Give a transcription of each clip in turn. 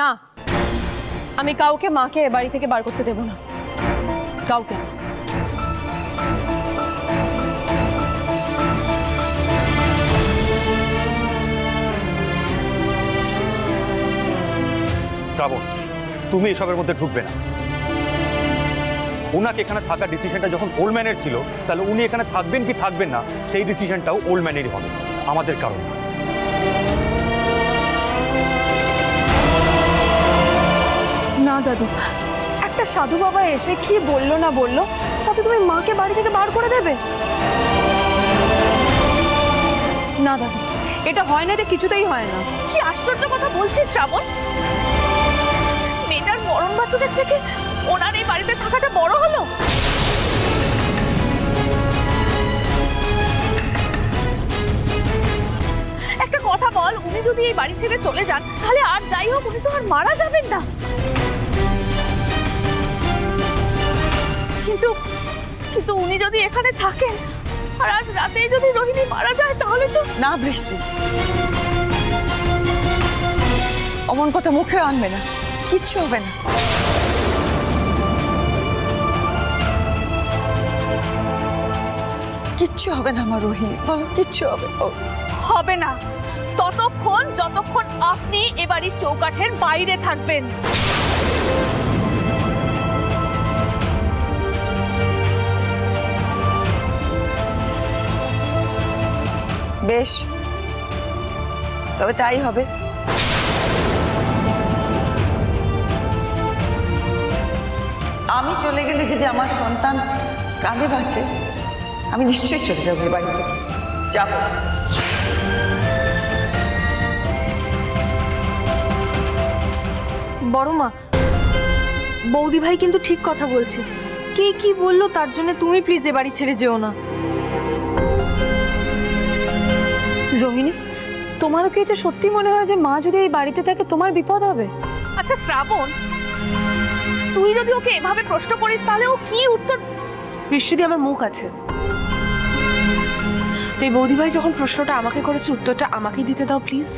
না, আমি কাউকে মাকে এ বাড়ি থেকে বার করতে দেব না। কাউকে শ্রাবণ, তুমি এসবের মধ্যে ঢুকবে না। ওনাকে এখানে থাকার ডিসিশনটা যখন ওল্ড ম্যানের ছিল, তাহলে উনি এখানে থাকবেন কি থাকবেন না, সেই ডিসিশনটাও ওল্ড ম্যানেরই হবে, আমাদের কারণ। না একটা সাধু বাবা এসে কি বলল না বলল, তাতে তুমি মাকে বাড়ি থেকে বার করে দেবে? না দাদু, এটা হয় না, এটা কিছুতেই হয় না। কি আশ্চর্য কথা বলছিস, শ্রাবণ? মেয়েটার মরণ বাচ্চাদের থেকে ওনার এই বাড়িতে থাকাটা বড় হলো? একটা কথা বল, উনি যদি এই বাড়ি ছেড়ে চলে যান, তাহলে আর যাই হোক, উনি তো আর মারা যাবেন না। কিন্তু কিন্তু উনি যদি এখানে থাকেন আর আজ রাতে যদি রোহিণী মারা যায় তাহলে তো না বৃষ্টি। অমন কথা মুখে আনবে না। কিচ্ছু হবে না। কিচ্ছু হবে না আমার রোহিণী। বলো কিচ্ছু হবে। হবে না। ততক্ষণ যতক্ষণ আপনি এবারই চৌকাঠের বাইরে থাকবেন। বেশ। তবে তাই হবে। আমি চলে গেলে যদি আমার সন্তান প্রাণে বাঁচে, আমি নিশ্চয়ই চলে যাব এই বাড়ি থেকে যাব। বড় মা, বৌদি ভাই কিন্তু ঠিক কথা বলছে। কে কি বলল তার জন্য তুমি প্লিজ এ বাড়ি ছেড়ে যেও না। রোহিণী তোমারও কি এটা সত্যি মনে হয় যে মা যদি এই বাড়িতে থাকে তোমার বিপদ হবে? আচ্ছা শ্রাবণ তুই যদি ওকে এভাবে প্রশ্ন করিস তাহলে ও কি উত্তর? বৃষ্টিদি আমার মুখ আছে। তো এই বৌদি ভাই যখন প্রশ্নটা আমাকে করেছে উত্তরটা আমাকেই দিতে দাও প্লিজ।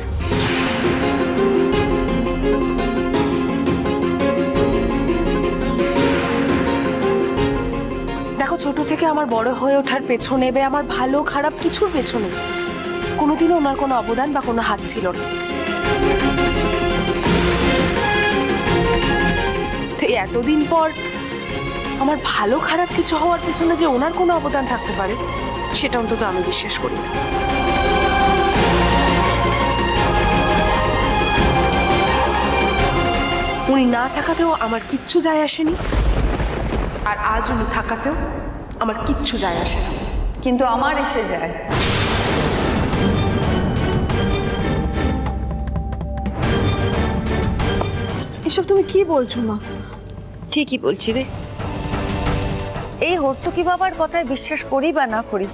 দেখো ছোট থেকে আমার বড় হয়ে ওঠার পেছনে বা আমার ভালো খারাপ কিছুর পেছনে। কোনোদিনও ওনার কোনো অবদান বা কোনো হাত ছিল না। এতদিন পর আমার ভালো খারাপ কিছু হওয়ার পেছনে যে ওনার কোনো অবদান থাকতে পারে, সেটা অন্তত আমি বিশ্বাস করি না। উনি না থাকাতেও আমার কিচ্ছু যায় আসেনি, আর আজ উনি থাকাতেও আমার কিচ্ছু যায় আসে না। কিন্তু আমার এসে যায়। এসব তুমি কি বলছো মা? ঠিকই বলছি রে। এই হর্তুকি বাবার কথায় বিশ্বাস করি বা না করি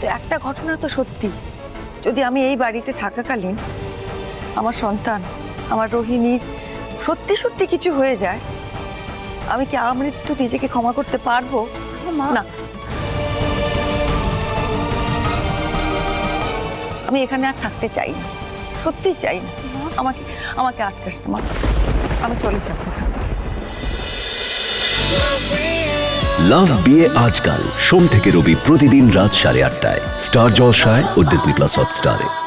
তো একটা ঘটনা তো সত্যি। যদি আমি এই বাড়িতে থাকাকালীন আমার সন্তান আমার রোহিণীর সত্যি সত্যি কিছু হয়ে যায় আমি কি আমৃত্যু নিজেকে ক্ষমা করতে পারব? না। আমি এখানে আর থাকতে চাই না সত্যিই চাই না। আমাকে আমাকে আটকাস মা। আমি চলে যাব এখান থেকে। লাভ বিয়ে আজকাল। সোম থেকে রবি প্রতিদিন রাত সাড়ে আটটায়। স্টার জলসায় ও ডিজনি প্লাস হটস্টারে।